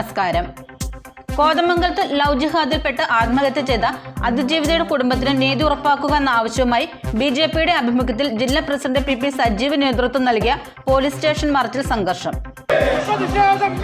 നമസ്കാരം. കോതമംഗലത്ത് ലവ് ജിഹാദിൽപ്പെട്ട് ആത്മഹത്യ ചെയ്ത അതിജീവിതയുടെ കുടുംബത്തിന് നീതി ഉറപ്പാക്കുക എന്ന ആവശ്യവുമായി ബി ജെ പിയുടെ ആഭിമുഖ്യത്തിൽ ജില്ലാ പ്രസിഡന്റ് പി പി സജീവ് നേതൃത്വം നൽകിയ പോലീസ് സ്റ്റേഷൻ മാർച്ചിൽ സംഘർഷം. പ്രതിഷേധം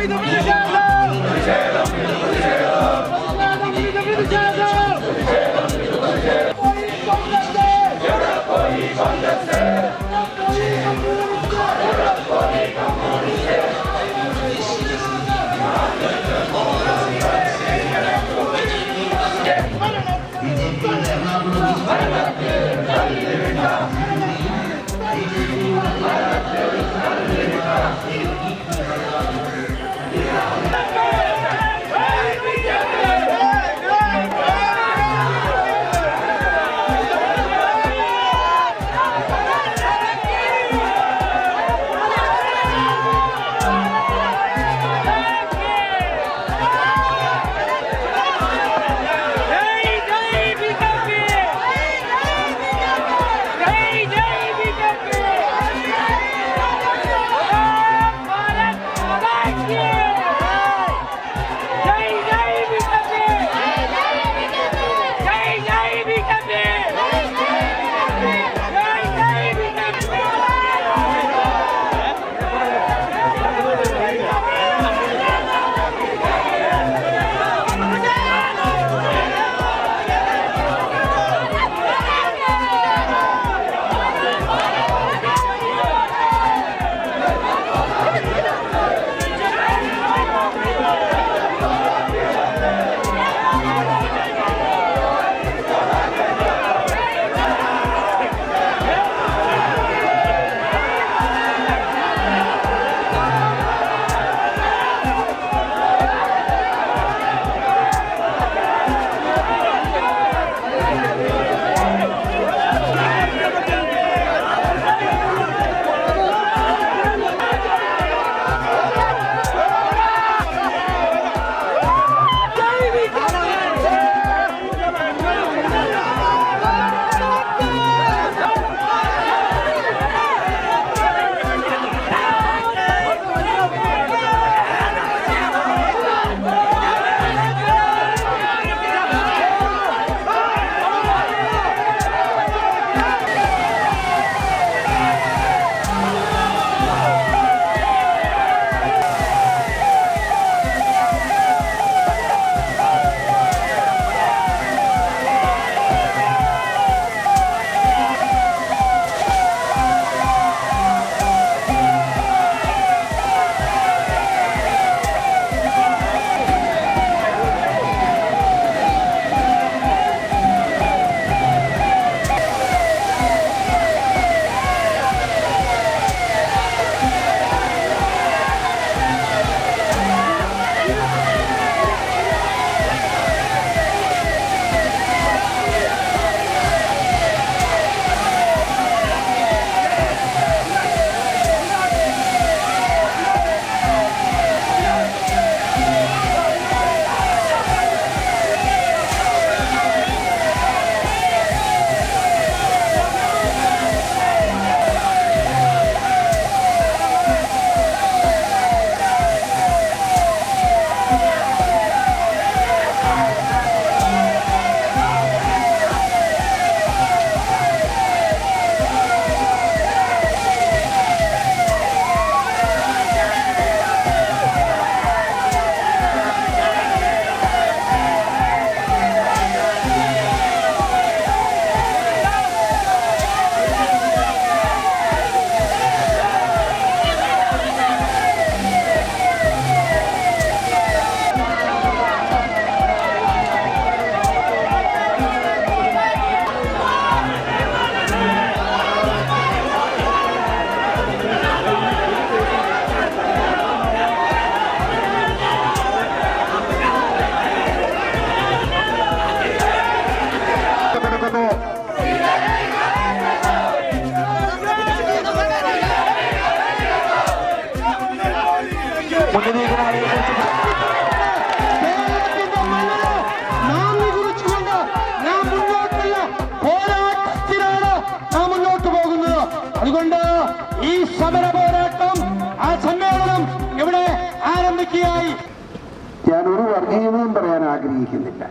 ഒരു വർഗീയതയും പറയാൻ ആഗ്രഹിക്കുന്നില്ല.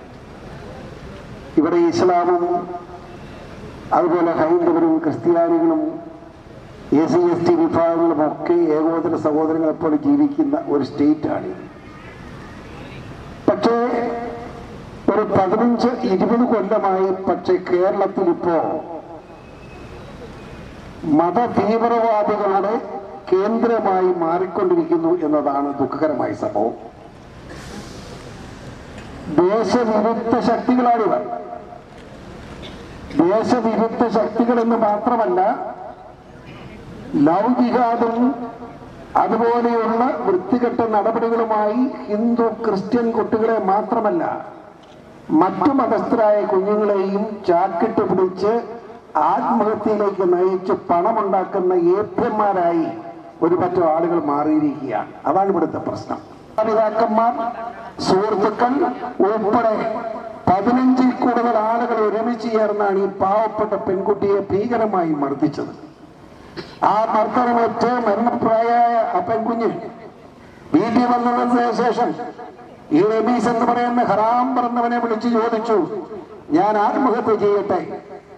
ഇവിടെ ഇസ്ലാമും അതുപോലെ ഹൈന്ദവരും ക്രിസ്ത്യാനികളും എ സി എസ് ടി വിഭാഗങ്ങളും ഒക്കെ ഏകോദര സഹോദരങ്ങളെപ്പോലെ ജീവിക്കുന്ന ഒരു സ്റ്റേറ്റാണ് പക്ഷേ ഒരു പതിനഞ്ച് ഇരുപത് കൊല്ലമായി പക്ഷേ കേരളത്തിൽ ഇപ്പോ മതതീവ്രവാദികളുടെ കേന്ദ്രമായി മാറിക്കൊണ്ടിരിക്കുന്നു എന്നതാണ് ദുഃഖകരമായ സംഭവം. ദേശവിരുദ്ധ ശക്തികളാണിവർ ദേശവിരുദ്ധ ശക്തികൾ എന്ന് മാത്രമല്ല ലൗകികാതും അതുപോലെയുള്ള വൃത്തികെട്ട നടപടികളുമായി ഹിന്ദു ക്രിസ്ത്യൻ കുട്ടികളെ മാത്രമല്ല മറ്റു മതസ്ഥരായ കുഞ്ഞുങ്ങളെയും ചാക്കിട്ട് പിടിച്ച് ആത്മഹത്യയിലേക്ക് നയിച്ച് പണമുണ്ടാക്കുന്ന ഏപ്യന്മാരായി ഒരു പറ്റം ആളുകൾ മാറിയിരിക്കുകയാണ്. അതാണ് ഇവിടുത്തെ പ്രശ്നം. പിതാക്കന്മാർ സുഹൃത്തുക്കൾ ഉൾപ്പെടെ പതിനഞ്ചിൽ കൂടുതൽ ആളുകൾ ഒരുമിച്ച് ചേർന്നാണ് ഈ പാവപ്പെട്ട പെൺകുട്ടിയെ ഭീകരമായി മർദ്ദിച്ചത്. ആ മർദ്ദനമേറ്റ് മരണപ്രായമായ ആ പെൺകുഞ്ഞ് വീട്ടിൽ വന്നതിന് ശേഷം ഈ റബീസ് എന്ന് പറയുന്ന ഹറാം പറഞ്ഞവനെ വിളിച്ച് ചോദിച്ചു ഞാൻ ആത്മഹത്യ ചെയ്യട്ടെ?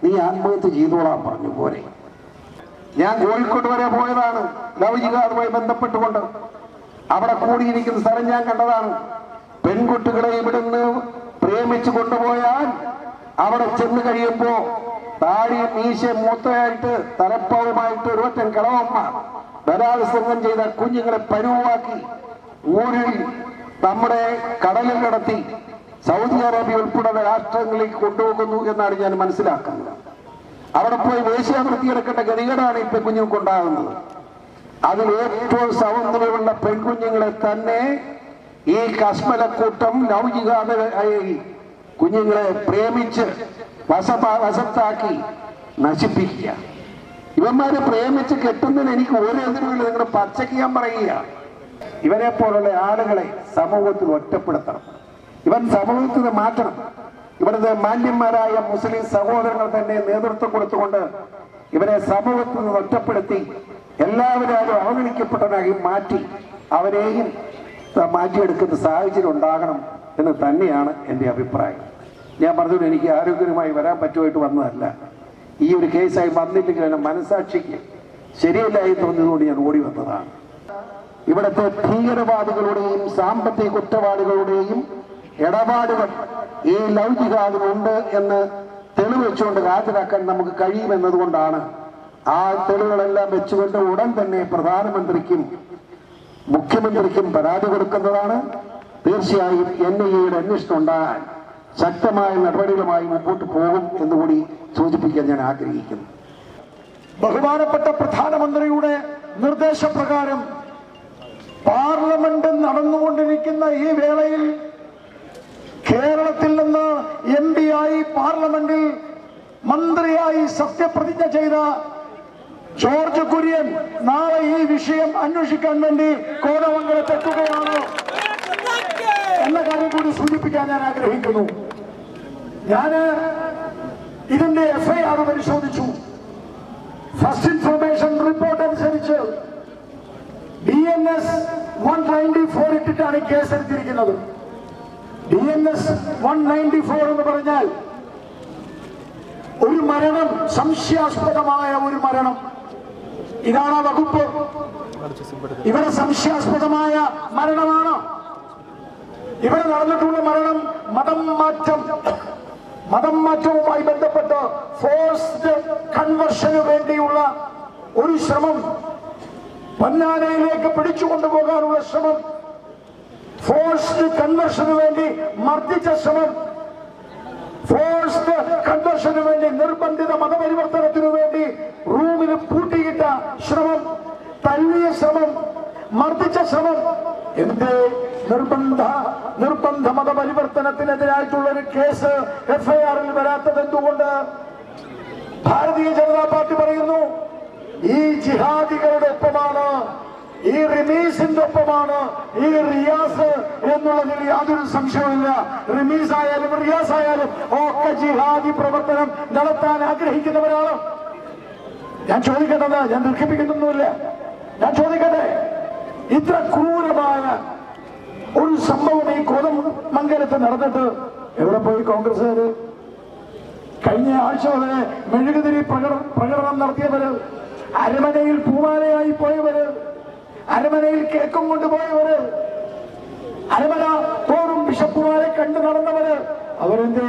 നീ ആത്മഹത്യ ചെയ്തോളാം പറഞ്ഞു പോരെ ഞാൻ കോഴിക്കോട് വരെ പോയതാണ്. ലൗകികതുമായി ബന്ധപ്പെട്ടുകൊണ്ട് അവിടെ കൂടിയിരിക്കുന്ന സ്ഥലം ഞാൻ കണ്ടതാണ്. പെൺകുട്ടികളെ ഇവിടുന്ന് പ്രേമിച്ചു കൊണ്ടുപോയാൽ അവിടെ ചെന്ന് കഴിയുമ്പോ താടി മീശ മൂത്തയായിട്ട് തലപ്പാവുമായിട്ട് ഒരുവറ്റം കിളവന്മാർ ബലാത്സംഗം ചെയ്ത കുഞ്ഞുങ്ങളെ പരുവാക്കി ഊരിൽ നമ്മുടെ കടലിൽ കടത്തി സൗദി അറേബ്യ ഉൾപ്പെടെ രാഷ്ട്രങ്ങളിൽ കൊണ്ടുപോകുന്നു എന്നാണ് ഞാൻ മനസ്സിലാക്കുന്നത്. അവിടെ പോയി വേശ്യാവൃത്തി എടുക്കേണ്ട ഗതികേടാണ് ഇപ്പൊ കുഞ്ഞുങ്ങൾക്ക് ഉണ്ടാകുന്നത് അതിൽ ഏറ്റവും സൗന്ദര്യമുള്ള പെൺകുഞ്ഞുങ്ങളെ തന്നെ ഈ കസ്മലക്കൂട്ടം ലൗകികാത കുഞ്ഞുങ്ങളെ പ്രേമിച്ച് വശപ്പ വശത്താക്കി നശിപ്പിക്കുക. ഇവന്മാരെ പ്രേമിച്ച് കെട്ടുന്നതിന് എനിക്ക് ഒരു എതിരുമില്ല. നിങ്ങൾ പച്ചയ്ക്ക് ഞാൻ പറയുക. ഇവരെ പോലുള്ള ആളുകളെ സമൂഹത്തിൽ ഒറ്റപ്പെടുത്തണം. ഇവൻ സമൂഹത്തിൽ മാറ്റണം. ഇവിടുത്തെ മാന്യന്മാരായ മുസ്ലിം സഹോദരങ്ങൾ തന്നെ നേതൃത്വം കൊടുത്തുകൊണ്ട് ഇവരെ സമൂഹത്തിൽ നിന്ന് ഒറ്റപ്പെടുത്തി എല്ലാവരും അത് അവഗണിക്കപ്പെട്ടവരായി മാറ്റി അവരെയും മാറ്റിയെടുക്കുന്ന സാഹചര്യം ഉണ്ടാകണം എന്ന് തന്നെയാണ് എന്റെ അഭിപ്രായം. ഞാൻ പറഞ്ഞത് എനിക്ക് ആരോഗ്യകരമായി വരാൻ പറ്റുമായിട്ട് വന്നതല്ല. ഈ ഒരു കേസായി വന്നില്ലെങ്കിൽ എന്നെ മനസാക്ഷിക്ക് ശരിയല്ലായി തോന്നിയതുകൊണ്ട് ഞാൻ ഓടി വന്നതാണ്. ഇവിടുത്തെ ഭീകരവാദികളുടെയും സാമ്പത്തിക കുറ്റവാളികളുടെയും ഇടപാടുകൾ ഈ ലവ് ജിഹാദിലുണ്ട് എന്ന് തെളിവ് വെച്ചുകൊണ്ട് ഹാജരാക്കാൻ നമുക്ക് കഴിയുമെന്നതുകൊണ്ടാണ് ആ തെളിവുകളെല്ലാം വെച്ചുകൊണ്ട് ഉടൻ തന്നെ പ്രധാനമന്ത്രിക്കും മുഖ്യമന്ത്രിക്കും പരാതി കൊടുക്കുന്നതാണ്. തീർച്ചയായും എൻ ഐ എയുടെ അന്വേഷണം ഉണ്ടാകാൻ ശക്തമായ നടപടികളുമായി മുമ്പോട്ട് പോകും എന്നുകൂടി സൂചിപ്പിക്കാൻ ഞാൻ ആഗ്രഹിക്കുന്നു. ബഹുമാനപ്പെട്ട പ്രധാനമന്ത്രിയുടെ നിർദ്ദേശപ്രകാരം പാർലമെന്റ് നടന്നുകൊണ്ടിരിക്കുന്ന ഈ വേളയിൽ കേരളത്തിൽ നിന്ന് എം ആയി പാർലമെന്റിൽ മന്ത്രിയായി സത്യപ്രതിജ്ഞ ചെയ്ത ജോർജ് കുര്യൻ നാളെ ഈ വിഷയം അന്വേഷിക്കാൻ വേണ്ടി കോടമംഗലത്തെത്തുകയാണ് എന്ന കാര്യം കൂടി സൂചിപ്പിക്കാൻ ഞാൻ ആഗ്രഹിക്കുന്നു. ഞാൻ ഇതിന്റെ എഫ്ഐആർ പരിശോധിച്ചു. ഫസ്റ്റ് ഇൻഫർമേഷൻ റിപ്പോർട്ട് അനുസരിച്ച് D N S one ninety four ഇട്ടിട്ടാണ് കേസ് എടുത്തിരിക്കുന്നത്. D N S one ninety four എന്ന് പറഞ്ഞാൽ ഒരു മരണം സംശയാസ്പദമായ ഒരു മരണം. ഇതാണ് വകുപ്പ്. ഇവിടെ സംശയാസ്പദമായ മരണമാണ്. ഇവിടെ നടന്നിട്ടുള്ള മരണം മതം മാറ്റം. മതം മാറ്റവുമായി ബന്ധപ്പെട്ട് ഫോഴ്സ്ഡ് കൺവെർഷന് വേണ്ടിയുള്ള ഒരു ശ്രമം. പൊന്നാനയിലേക്ക് പിടിച്ചു കൊണ്ടുപോകാനുള്ള ശ്രമം. ഫോഴ്സ്ഡ് കൺവെർഷന് വേണ്ടി മർദ്ദിച്ച ശ്രമം. ഫോഴ്സ്ഡ് കൺവെർഷന് വേണ്ടി നിർബന്ധിത മതപരിവർത്തനത്തിനു വേണ്ടി റൂമിന് ശ്രമം തല്ലിയ ശ്രമം മർദ്ദിച്ച ശ്രമം എന്ത് നിർബന്ധ നിർബന്ധ മതപരിവർത്തനത്തിനെതിരായിട്ടുള്ള ഒരു കേസ് എഫ്ഐആറിൽ വരാത്തത് എന്തുകൊണ്ട്? ഭാരതീയ ജനതാ പാർട്ടി പറയുന്നു ഈ ജിഹാദികളുടെ ഒപ്പമാണ് ഈ റിമീസിന്റെ ഒപ്പമാണ് ഈ റിയാസ് എന്നുള്ളതിൽ യാതൊരു സംശയവുമില്ല. റിമീസ് ആയാലും റിയാസ് ആയാലും ഒക്കെ ജിഹാദി പ്രവർത്തനം നടത്താൻ ആഗ്രഹിക്കുന്നവരാണ്. ഞാൻ ചോദിക്കേണ്ടത് ഞാൻ ദീർഘിപ്പിക്കുന്നൊന്നുമില്ല. ഞാൻ ചോദിക്കട്ടെ ഇത്ര ക്രൂരമായ ഒരു സംഭവം ഈ കോതം മംഗലത്ത് നടന്നിട്ട് എവിടെ പോയി കോൺഗ്രസ്സുകാര്? കഴിഞ്ഞ ആഴ്ച വരെ മെഴുകുതിരി പ്രകടനം പ്രകടനം നടത്തിയവര് അരമനയിൽ പൂമാലയായി പോയവര് അരമനയിൽ കേക്കും കൊണ്ടുപോയവര് അരമന തോറും ബിഷപ്പുമാരെ കണ്ടു നടന്നവര് അവരെന്തേ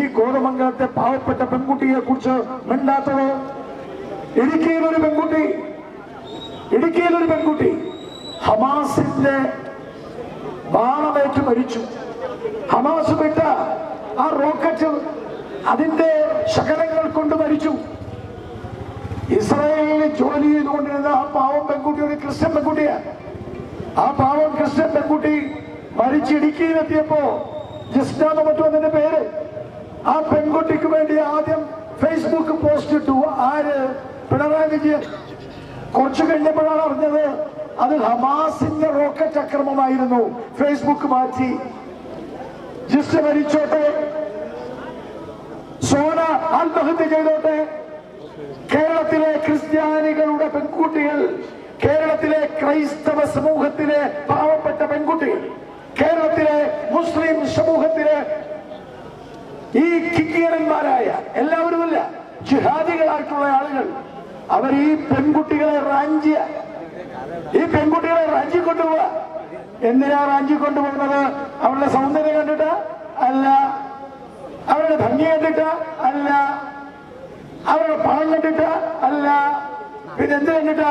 ഈ കോതമംഗലത്തെ പാവപ്പെട്ട പെൺകുട്ടിയെ കുറിച്ച് മിണ്ടാത്തത്? ഇടുക്കിയിൽ ഒരു പെൺകുട്ടി. ഇടുക്കിയിൽ ഒരു പെൺകുട്ടി. ഹമാസിന്റെ ബാണമേറ്റ് മരിച്ചു. ഹമാസ് വിട്ട ആ റോക്കറ്റ് അതിന്റെ ശകലങ്ങൾ കൊണ്ട് മരിച്ചു. ഇസ്രായേലിൽ ജോലി ചെയ്തുകൊണ്ടിരുന്ന ആ പാവം പെൺകുട്ടി ഒരു ക്രിസ്ത്യൻ പെൺകുട്ടിയാണ് ആ പാവം ക്രിസ്ത്യൻ പെൺകുട്ടി മരിച്ചിടുക്കിയിലെത്തിയപ്പോ ജിസ്നാന്ന് മറ്റു അതിന്റെ പേര്. ആ പെൺകുട്ടിക്ക് വേണ്ടി ആദ്യം ഫേസ്ബുക്ക് പോസ്റ്റ് ഇട്ടു. ആര്? പിണറായി വിജയൻ കുറച്ചു കഴിഞ്ഞപ്പോഴാണ് അറിഞ്ഞത് അത് ഹമാസിന്റെ റോക്കറ്റ് അക്രമമായിരുന്നു. ഫേസ്ബുക്ക് മാറ്റി. ജിസ്റ്റ് മരിച്ചോട്ടെ. സോന ആത്മഹത്യ ചെയ്തോട്ടെ. കേരളത്തിലെ ക്രിസ്ത്യാനികളുടെ പെൺകുട്ടികൾ കേരളത്തിലെ ക്രൈസ്തവ സമൂഹത്തിലെ പാവപ്പെട്ട പെൺകുട്ടികൾ കേരളത്തിലെ മുസ്ലിം സമൂഹത്തിലെ ഈ കിക്കിയന്മാരായ എല്ലാവരുമല്ല ജിഹാദികളായിട്ടുള്ള ആളുകൾ അവർ ഈ പെൺകുട്ടികളെ റാഞ്ചിയ ഈ പെൺകുട്ടികളെ റാഞ്ചി കൊണ്ടുപോവുക എന്തിനാ റാഞ്ചി കൊണ്ടുപോകുന്നത്? അവളുടെ സൗന്ദര്യം കണ്ടിട്ട്? അല്ല. അവരുടെ ഭംഗി കണ്ടിട്ട്? അല്ല. അവരുടെ പണം കണ്ടിട്ട്? അല്ല. പിന്നെ എന്ത് കണ്ടിട്ട്?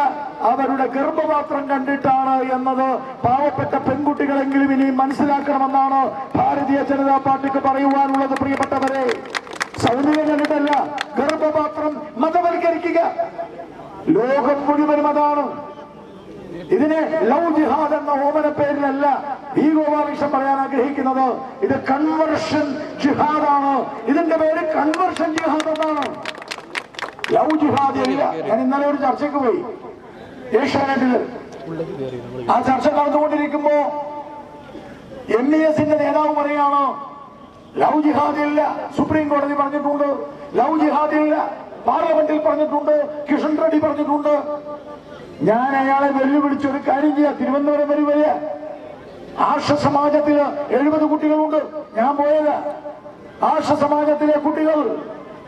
അവരുടെ ഗർഭപാത്രം കണ്ടിട്ടാണ് എന്നത് പാവപ്പെട്ട പെൺകുട്ടികളെങ്കിലും ഇനി മനസ്സിലാക്കണമെന്നാണ് ഭാരതീയ ജനതാ പാർട്ടിക്ക് പറയുവാനുള്ളത് പ്രിയപ്പെട്ടവരെ. സൗന്ദര്യം കണ്ടിട്ടല്ല ഗർഭപാത്രം ലോകം മുഴുവനും അതാണ്. ഇതിനെ ലവ് ജിഹാദ് എന്ന ഓമന പേരിലല്ല ഈ ഗോപാലകൃഷ്ണൻ പറയാൻ ആഗ്രഹിക്കുന്നത്. ഇത് കൺവർഷൻ ജിഹാദാണ്. ഇതിന്റെ പേര് കൺവർഷൻ ജിഹാദ് എന്നാണ്. ലവ് ജിഹാദ് അല്ല. ഞാൻ ഇന്നലെ ഒരു ചർച്ചയ്ക്ക് പോയി. ഏഷ്യാനെറ്റിൽ. ആ ചർച്ച നടന്നുകൊണ്ടിരിക്കുമ്പോ എം ഇ എസിന്റെ നേതാവ് പറയാണ് ലവ് ജിഹാദ് ഇല്ല. സുപ്രീം കോടതി പറഞ്ഞിട്ടുണ്ട് ലവ് ജിഹാദ് ഇല്ല. പാർലമെന്റിൽ പറഞ്ഞിട്ടുണ്ട് കിഷൻ റെഡ്ഡി പറഞ്ഞിട്ടുണ്ട്. ഞാൻ അയാളെ വെല്ലുവിളിച്ച് ഒരു കാര്യം ചെയ്യാം. തിരുവനന്തപുരം വരും വരിക. ആർഷ സമാജത്തിൽ എഴുപത് കുട്ടികളുണ്ട്. ഞാൻ പോയത്. ആർഷ സമാജത്തിലെ കുട്ടികൾ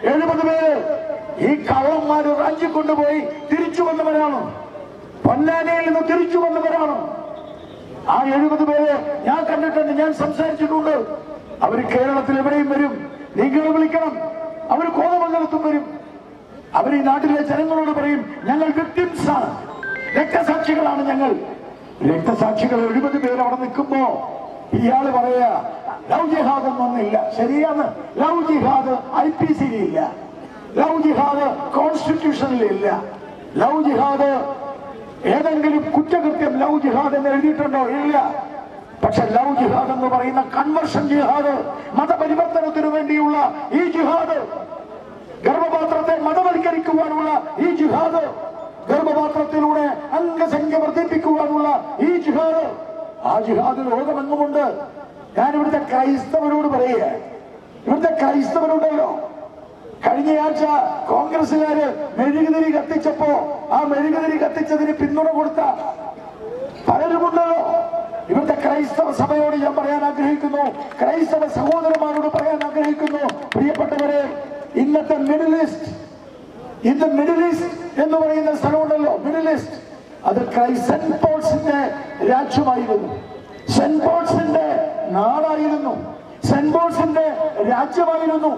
എഴുപത് പേര് ഈ കള്ളന്മാര് റാഞ്ചി കൊണ്ടുപോയി തിരിച്ചു വന്നവരാണ്. പൊന്നാനയിൽ നിന്ന് തിരിച്ചു വന്നവരാണ്. ആ എഴുപത് പേര് ഞാൻ കണ്ടിട്ടുണ്ട് ഞാൻ സംസാരിച്ചിട്ടുണ്ട്. അവർ കേരളത്തിൽ എവിടെയും വരും. നിങ്ങൾ വിളിക്കണം. അവർ കോതമംഗലത്തും വരും. അവർ ഈ നാട്ടിലെ ജനങ്ങളോട് പറയും ഞങ്ങൾ വിക്ടിംസ് ആണ്. രക്തസാക്ഷികളാണ് ഞങ്ങൾ. രക്തസാക്ഷികൾ എഴുപത് പേര് അവിടെ നിൽക്കുമ്പോ ഇയാൾ പറയാ ലവ് ജിഹാദ് ഒന്നൊന്നില്ല ശരിയാണ് ലവ് ജിഹാദ് ഐ പി ഇല്ല. ലവ് ജിഹാദ് കോൺസ്റ്റിറ്റ്യൂഷനിൽ ഇല്ല. ലവ് ജിഹാദ് ഏതെങ്കിലും കുറ്റകൃത്യം ലവ് ജിഹാദ് എന്ന് എഴുതിയിട്ടുണ്ടോ? ഇല്ല. പക്ഷെ ലവ് ജിഹാദ് എന്ന് പറയുന്ന കൺവർഷൻ ജിഹാദ് മതപരിവർത്തനത്തിനു വേണ്ടിയുള്ള ഈ ജിഹാദ് ഗർഭപാത്രത്തെ മതവൽക്കരിക്കുവാനുള്ള ഈ ജിഹാദ് ഗർഭപാത്രത്തിലൂടെ അംഗസംഖ്യ വർദ്ധിപ്പിക്കുവാനുള്ള ഈ ജിഹാദ് ആ ജിഹാദ് ലോകമെങ്ങുമുണ്ട്? ഞാൻ ഇവിടുത്തെ ക്രൈസ്തവരോട് പറയുക ഇവിടുത്തെ ക്രൈസ്തവരുണ്ടല്ലോ. കഴിഞ്ഞയാഴ്ച കോൺഗ്രസുകാര് മെഴുകുതിരി കത്തിച്ചപ്പോ ആ മെഴുകുതിരി കത്തിച്ചതിന് പിന്തുണ കൊടുത്ത പലരുമുണ്ടല്ലോ. ഇവിടുത്തെ ക്രൈസ്തവ സഭയോട് ഞാൻ പറയാൻ ആഗ്രഹിക്കുന്നു. ക്രൈസ്തവ സഹോദരന്മാരോട് പറയാൻ ആഗ്രഹിക്കുന്നു. പ്രിയപ്പെട്ടവരെ ഇന്നത്തെ മിഡിൽ ഈസ്റ്റ് ഇന്ന് മിഡിൽ ഈസ്റ്റ് എന്ന് പറയുന്ന സ്ഥലമുണ്ടല്ലോ മിഡിൽ ഈസ്റ്റ് അത് സെന്റ് പോൾസിന്റെ രാജ്യമായിരുന്നു. സെന്റ് പോൾസിന്റെ നാടായിരുന്നു. സെന്റ് പോൾസിന്റെ രാജ്യമായിരുന്നു.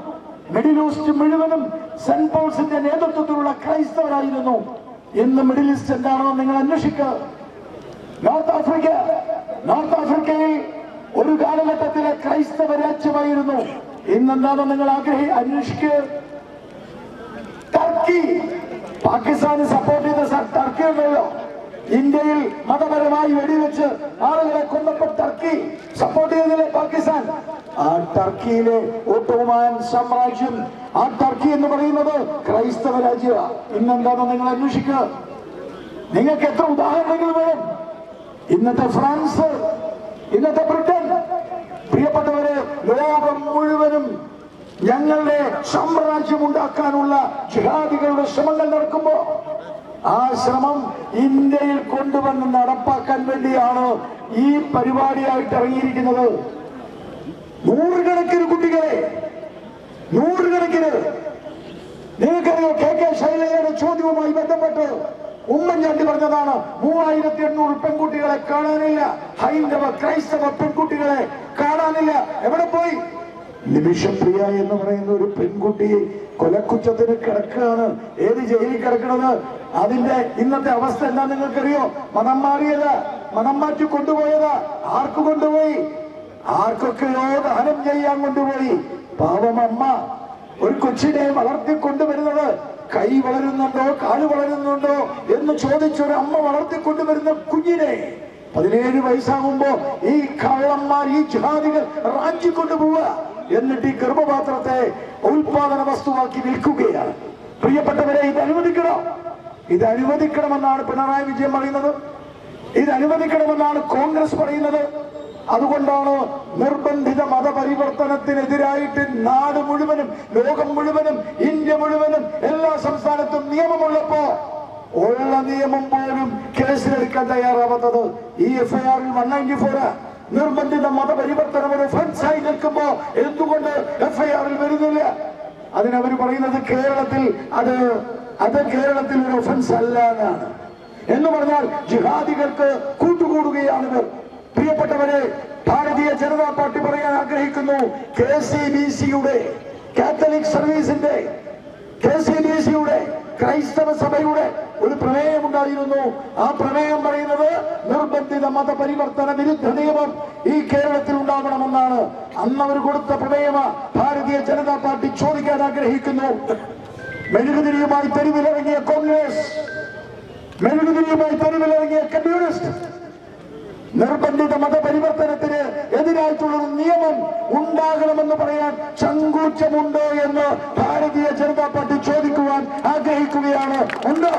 മിഡിൽ ഈസ്റ്റ് മുഴുവനും സെന്റ് പോൾസിന്റെ നേതൃത്വത്തിലുള്ള ക്രൈസ്തവരായിരുന്നു. ഇന്ന് മിഡിൽ ഈസ്റ്റ് എന്താണെന്ന് നിങ്ങൾ അന്വേഷിക്കുക നോർത്ത് ആഫ്രിക്ക. നോർത്ത് ആഫ്രിക്കയിൽ ഒരു കാലഘട്ടത്തിലെ ക്രൈസ്തവ രാജ്യമായിരുന്നു. ഇന്നെന്താണെന്ന് നിങ്ങൾ ആഗ്രഹി അന്വേഷിക്കുക ടർക്കി പാകിസ്ഥാന് സപ്പോർട്ട് ചെയ്ത ടർക്കി ഉണ്ടല്ലോ. ഇന്ത്യയിൽ മതപരമായി വെടിവെച്ച് ആളുകളെ കൊന്നപ്പോൾ ടർക്കി സപ്പോർട്ട് ചെയ്തില്ലേ പാകിസ്ഥാൻ. ആ ടർക്കിയിലെ ഓട്ടോമാൻ സാമ്രാജ്യം ആ ടർക്കി എന്ന് പറയുന്നത് ക്രൈസ്തവ രാജ്യമാണ് ഇന്നെന്താണെന്ന് നിങ്ങൾ അന്വേഷിക്കുക നിങ്ങൾക്ക് എത്ര ഉദാഹരണങ്ങൾ വേണം? ഇന്നത്തെ ഫ്രാൻസ് ഇന്നത്തെ ബ്രിട്ടൻ പ്രിയപ്പെട്ടവരെ ലോകം മുഴുവനും ഞങ്ങളുടെ സാമ്രാജ്യം ഉണ്ടാക്കാനുള്ള ജിഹാദികളുടെ ശ്രമങ്ങൾ നടക്കുമ്പോ ആ ശ്രമം ഇന്ത്യയിൽ കൊണ്ടുവന്ന് നടപ്പാക്കാൻ വേണ്ടിയാണ് ഈ പരിപാടിയായിട്ട് ഇറങ്ങിയിരിക്കുന്നത്. നൂറുകണക്കിന് കുട്ടികളെ നൂറുകണക്കിന്. നിങ്ങൾക്കറിയോ കെ കെ ബന്ധപ്പെട്ട് ഉമ്മൻചാണ്ടി പറഞ്ഞതാണ് മൂവായിരത്തി എണ്ണൂറ് പെൺകുട്ടികളെ കാണാനില്ല ഹൈന്ദവ ക്രൈസ്തവ പെൺകുട്ടികളെ കാണാനില്ല. എവിടെ പോയി? നിമിഷപ്രിയ എന്ന് പറയുന്ന ഒരു പെൺകുട്ടി കൊലക്കുറ്റത്തിന് കിടക്കുകയാണ്. ഏത് ജയിലിൽ കിടക്കണത്? അതിന്റെ ഇന്നത്തെ അവസ്ഥ എന്താ നിങ്ങൾക്കറിയോ? മനം മാറിയത് മനം മാറ്റി കൊണ്ടുപോയത് ആർക്ക് കൊണ്ടുപോയി? ആർക്കൊക്കെയോ ദാനം ചെയ്യാൻ കൊണ്ടുപോയി? പാവം അമ്മ ഒരു കൊച്ചിനെ വളർത്തിക്കൊണ്ടുവരുന്നത് കൈ വളരുന്നുണ്ടോ കാൽ വളരുന്നുണ്ടോ എന്ന് ചോദിച്ചൊരു അമ്മ വളർത്തിക്കൊണ്ടുവരുന്ന കുഞ്ഞിനെ പതിനേഴ് വയസ്സാകുമ്പോ ഈ കള്ളന്മാർ ഈ ജാതികൾ റാഞ്ചിക്കൊണ്ടു പോവുക എന്നിട്ട് ഈ ഗർഭപാത്രത്തെ ഉൽപാദന വസ്തുവാക്കി വിൽക്കുകയാണ്. പ്രിയപ്പെട്ടവരെ ഇത് അനുവദിക്കണം. ഇത് അനുവദിക്കണമെന്നാണ് പിണറായി വിജയൻ പറയുന്നത്. ഇത് അനുവദിക്കണമെന്നാണ് കോൺഗ്രസ് പറയുന്നത്. അതുകൊണ്ടാണ് നിർബന്ധിത മതപരിവർത്തനത്തിനെതിരായിട്ട് നാട് മുഴുവനും ലോകം മുഴുവനും ഇന്ത്യ മുഴുവനും എല്ലാ സംസ്ഥാനത്തും നിയമമുള്ളപ്പോ ഉള്ള നിയമം പോലും കേസിലെടുക്കാൻ തയ്യാറാവാത്തത് ഈ ആറിൽ വൺ നയന്റി ഫോറ് നിർബന്ധിത മതപരിവർത്തനം ഒരു ഒഫൻസായി നിൽക്കുമ്പോ എന്തുകൊണ്ട് ആറിൽ വരുന്നില്ല? അതിനവർ പറയുന്നത് കേരളത്തിൽ അത് അത് കേരളത്തിൽ ഒരു ഒഫൻസ് അല്ല എന്നാണ് എന്ന് പറഞ്ഞാൽ ജിഹാദികൾക്ക് കൂട്ടുകൂടുകയാണിവർ പ്രിയപ്പെട്ടവരെ ഭാരതീയ ജനതാ പാർട്ടി പറയാൻ ആഗ്രഹിക്കുന്നു. കെ സി ബി സിയുടെ കാത്തലിക് സർവീസിന്റെ കെ സി ബി സിയുടെ ക്രൈസ്തവ സഭയുടെ ഒരു പ്രമേയം ഉണ്ടായിരുന്നു. ആ പ്രമേയം പറയുന്നത് നിർബന്ധിത മതപരിവർത്തന വിരുദ്ധ നിയമം ഈ കേരളത്തിൽ ഉണ്ടാവണമെന്നാണ് അന്ന് അവർ കൊടുത്ത പ്രമേയമ ഭാരതീയ ജനതാ പാർട്ടി ചോദിക്കാൻ ആഗ്രഹിക്കുന്നു. മെഴുകുതിരിയുമായി തെരുവിലിറങ്ങിയ കോൺഗ്രസ് മെഴുകുതിരിയുമായി തെരുവിലിറങ്ങിയ കമ്മ്യൂണിസ്റ്റ് നിർബന്ധിത മതപരിവർത്തനത്തിന് എതിരായിട്ടുള്ള ഒരു നിയമം ഉണ്ടാകണമെന്ന് പറയാൻ ചങ്കൂറ്റമുണ്ടോ എന്ന് ഭാരതീയ ജനതാ പാർട്ടി ചോദിക്കുവാൻ ആഗ്രഹിക്കുകയാണ്. ഉണ്ട്.